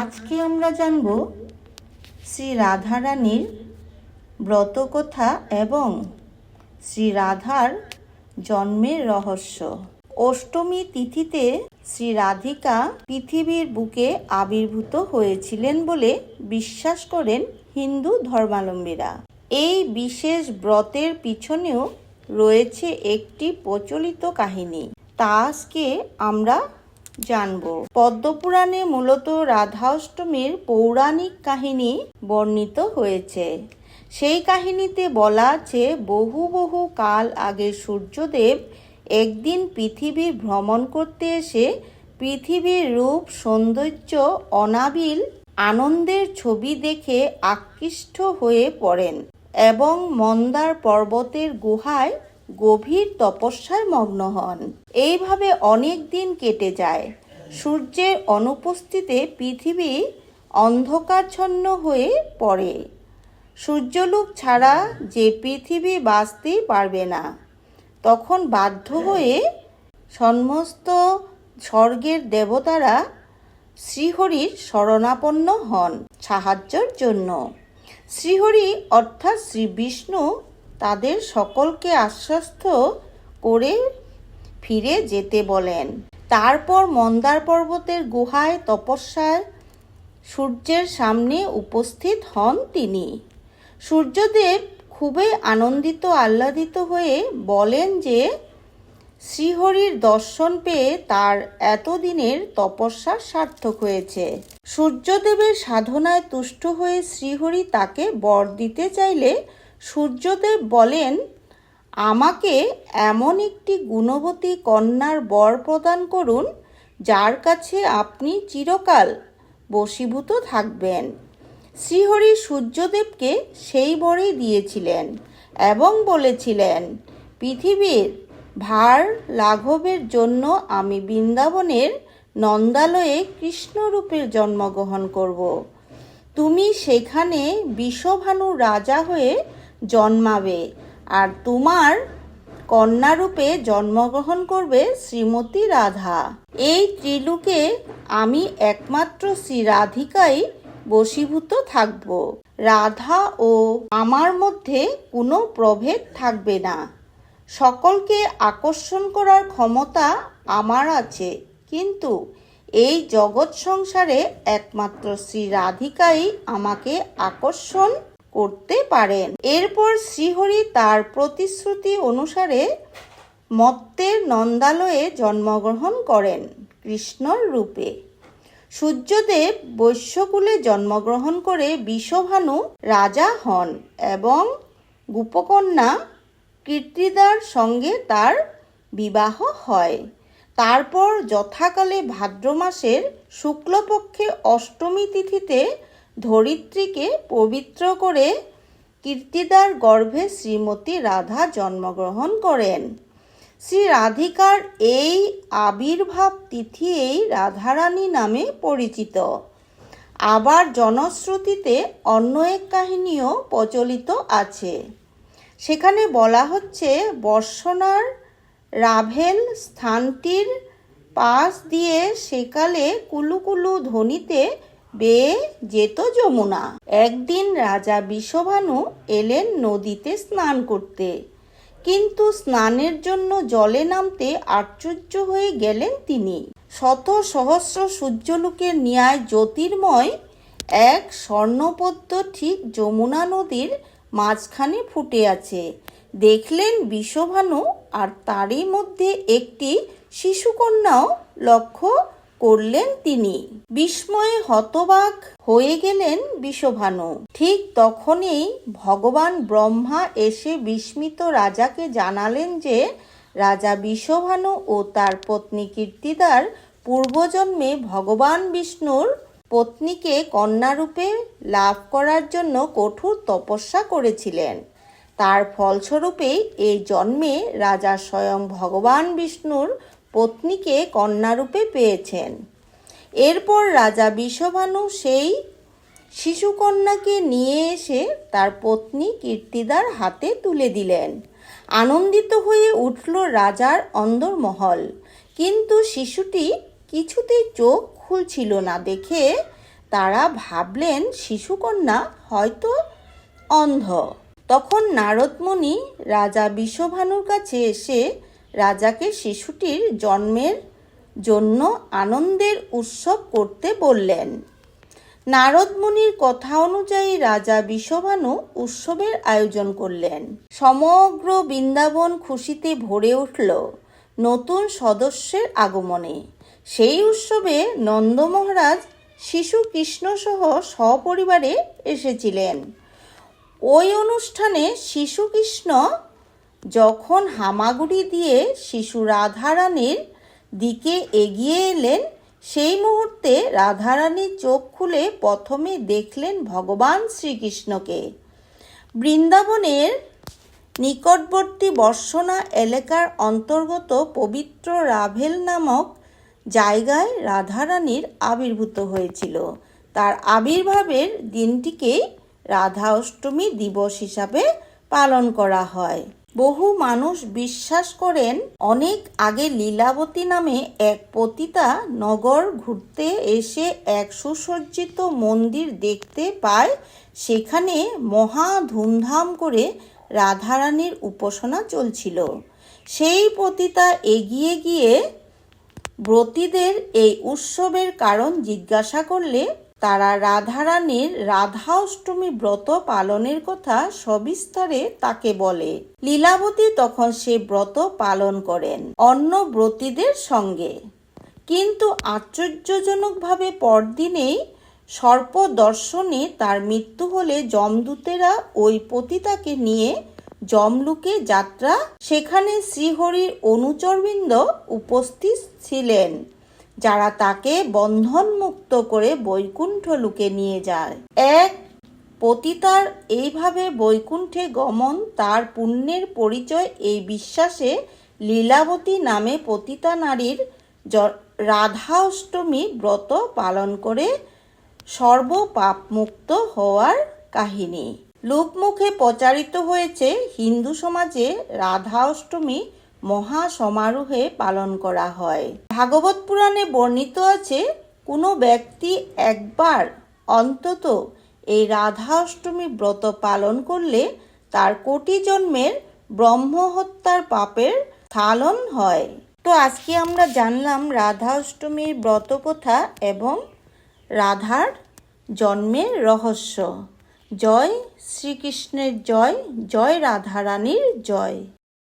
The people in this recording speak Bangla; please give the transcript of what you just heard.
আজকে আমরা জানব শ্রী রাধারানীর ব্রতকথা এবং শ্রী রাধার জন্মের রহস্য। অষ্টমী তিথিতে শ্রী রাধিকা পৃথিবীর বুকে আবির্ভূত হয়েছিলেন বলে বিশ্বাস করেন হিন্দু ধর্মাবলম্বীরা এই বিশেষ ব্রতের পিছনেও রয়েছে একটি প্রচলিত কাহিনী। তা আজকে আমরা জানব। পদ্মপুরাণে মূলত রাধাষ্টমীর পৌরাণিক কাহিনী বর্ণিত হয়েছে। সেই কাহিনীতে বলা আছে, বহু বহু কাল আগে সূর্যদেব একদিন পৃথিবী ভ্রমণ করতে এসে পৃথিবীর রূপ, সৌন্দর্য, অনাবিল, আনন্দের ছবি দেখে আকৃষ্ট হয়ে পড়েন এবং মন্দার পর্বতের গুহায় গভীর তপস্যায় মগ্ন হন। এইভাবে অনেক দিন কেটে যায়। সূর্যের অনুপস্থিতিতে পৃথিবী অন্ধকারচ্ছন্ন হয়ে পড়ে। সূর্যলোক ছাড়া যে পৃথিবী বাঁচতেই পারবে না। তখন বাধ্য হয়ে সমস্ত স্বর্গের দেবতারা শ্রীহরির শরণাপন্ন হন সাহায্যের জন্য। শ্রীহরি অর্থাৎ শ্রী বিষ্ণু তাদের সকলকে আশ্বস্ত করে ফিরে যেতে বলেন। তারপর মন্দার পর্বতের গুহায় তপস্যায় সূর্যের সামনে উপস্থিত হন তিনি। সূর্যদেব খুবই আনন্দিত আহ্লাদিত হয়ে বলেন যে, শ্রীহরির দর্শন পেয়ে তার এতদিনের তপস্যা সার্থক হয়েছে। সূর্যদেবের সাধনায় তুষ্ট হয়ে শ্রীহরি তাকে বর দিতে চাইলে সূর্যদেব বলেন, আমাকে এমন একটি গুণবতী কন্যার বর প্রদান করুন, যার কাছে আপনি চিরকাল বশীভূত থাকবেন। শ্রীহরি সূর্যদেবকে সেই বরেই দিয়েছিলেন এবং বলেছিলেন, পৃথিবীর ভার লাঘবের জন্য আমি বৃন্দাবনের নন্দালয়ে কৃষ্ণরূপের জন্মগ্রহণ করব। তুমি সেখানে বিষভানু রাজা হয়ে জন্মাবে। আর তোমার কন্যারূপে জন্মগ্রহণ করবে শ্রীমতী রাধা। এই ত্রিলোকে আমি একমাত্র শ্রী রাধিকাই বশীভূত থাকব। রাধা ও আমার মধ্যে কোনো প্রভেদ থাকবে না। সকলকে আকর্ষণ করার ক্ষমতা আমার আছে। কিন্তু এই জগৎ সংসারে একমাত্র শ্রী রাধিকাই আমাকে আকর্ষণ করতে পারেন। এরপর শ্রীহরি তার প্রতিশ্রুতি অনুসারে মত্তের নন্দালয়ে জন্মগ্রহণ করেন কৃষ্ণর রূপে। সূর্যদেব বৈশ্যকুলে জন্মগ্রহণ করে বিষভানু রাজা হন এবং গোপকন্যা কীর্তিদার সঙ্গে তার বিবাহ হয়। তারপর যথাকালে ভাদ্র মাসের শুক্লপক্ষে অষ্টমী তিথিতে ধরিত্রীকে পবিত্র করে কীর্তিদার গর্ভে শ্রীমতী রাধা জন্মগ্রহণ করেন। শ্রী রাধিকার এই আবির্ভাব তিথি এই রাধারানী নামে পরিচিত। আবার জনশ্রুতিতে অন্য এক কাহিনীও প্রচলিত আছে। সেখানে বলা হচ্ছে, বর্ষণার রাভেল স্থানটির পাশ দিয়ে সেকালে কুলুকুলু ধ্বনিতে বেয়ে যেত যমুনা। একদিন রাজা বিষভানু এলেন নদীতে স্নান করতে। কিন্তু স্নানের জন্য জলে নামতে আশ্চর্য হয়ে গেলেন তিনি। শত সহস্র সূর্যলোকের ন্যায় জ্যোতির্ময় এক স্বর্ণপদ্ম ঠিক যমুনা নদীর মাঝখানে ফুটে আছে। দেখলেন বিষভানু আর তারই মধ্যে একটি শিশুকন্যাও লক্ষ্য করলেন তিনি। বিস্ময়ে হতবাক হয়ে গেলেন বিষভানু ঠিক তখনই ভগবান ব্রহ্মা এসে বিস্মিত রাজাকে জানালেন যে, রাজা বিষভানু ও তার পত্নী কীর্তিদার পূর্বজন্মে ভগবান বিষ্ণুর পত্নীকে কন্যারূপে লাভ করার জন্য কঠোর তপস্যা করেছিলেন। তার ফলস্বরূপেই এই জন্মে রাজা স্বয়ং ভগবান বিষ্ণুর পত্নীকে কন্যারূপে পেয়েছেন। এরপর রাজা বিষভানু সেই শিশুকন্যাকে নিয়ে এসে তার পত্নী কীর্তিদার হাতে তুলে দিলেন। আনন্দিত হয়ে উঠল রাজার অন্দরমহল। কিন্তু শিশুটি কিছুতেই চোখ খুলছিল না দেখে তারা ভাবলেন, শিশুকন্যা হয়তো অন্ধ। তখন নারদমণি রাজা বিশ্বভানুর কাছে এসে রাজাকে শিশুটির জন্মের জন্য আনন্দের উৎসব করতে বললেন। নারদমুনির কথা অনুযায়ী রাজা বিশ্বভানু উৎসবের আয়োজন করলেন। সমগ্র বৃন্দাবন খুশিতে ভরে উঠল নতুন সদস্যের আগমনে। সেই উৎসবে নন্দ মহারাজ শিশু কৃষ্ণসহ সপরিবারে এসেছিলেন। ওই অনুষ্ঠানে শিশু কৃষ্ণ যখন হামাগুড়ি দিয়ে শিশু রাধারানীর দিকে এগিয়ে এলেন, সেই মুহূর্তে রাধারানীর চোখ খুলে প্রথমে দেখলেন ভগবান শ্রীকৃষ্ণকে। বৃন্দাবনের নিকটবর্তী বর্ষনা এলাকার অন্তর্গত পবিত্র রাভেল নামক জায়গায় রাধারানীর আবির্ভূত হয়েছিল। তার আবির্ভাবের দিনটিকে রাধা অষ্টমী দিবস হিসাবে পালন করা হয়। বহু মানুষ বিশ্বাস করেন অনেক আগে লীলাবতী নামে এক পতিতা নগর ঘুরতে এসে এক সুসজ্জিত মন্দির দেখতে পায়। সেখানে মহা ধুমধাম করে রাধারানীর উপাসনা চলছিল। সেই পতিতা এগিয়ে গিয়ে ব্রতীদের এই উৎসবের কারণ জিজ্ঞাসা করলে তারা রাধারানীর রাধা অষ্টমী ব্রত পালনের কথা সবিস্তারে তাকে বলে। লীলাবতী তখন সে ব্রত পালন করেন অন্য ব্রতীদের সঙ্গে। কিন্তু আশ্চর্যজনকভাবে পরদিনেই সর্প দর্শনে তার মৃত্যু হলে যমদূতেরা ওই পতিতাকে নিয়ে যমলুকে যাত্রা, সেখানে শ্রীহরির অনুচরবৃন্দ উপস্থিত ছিলেন। যারা তাকে বন্ধনমুক্ত করে বৈকুণ্ঠ লুকে নিয়ে যায়। এক, পতিতার এইভাবে বৈকুণ্ঠে গমন, তার পুণ্যের পরিচয় এই বিশ্বাসে লীলাবতী নামে পতিতা নারীর রাধা অষ্টমী ব্রত পালন করে সর্বপাপমুক্ত হওয়ার কাহিনী। লোকমুখে প্রচারিত হয়েছে হিন্দু সমাজে রাধা অষ্টমী মহা সমারোহে পালন করা হয়। ভাগবত পুরাণে বর্ণিত আছে, কোনো ব্যক্তি একবার অন্তত এই রাধা অষ্টমী ব্রত পালন করলে তার কোটি জন্মের ব্রহ্ম হত্যার পাপের স্থালন হয়। তো আজকে আমরা জানলাম রাধা অষ্টমীর ব্রত কথা এবং রাধার জন্মের রহস্য। জয় শ্রীকৃষ্ণের জয় জয় রাধারানীর জয়।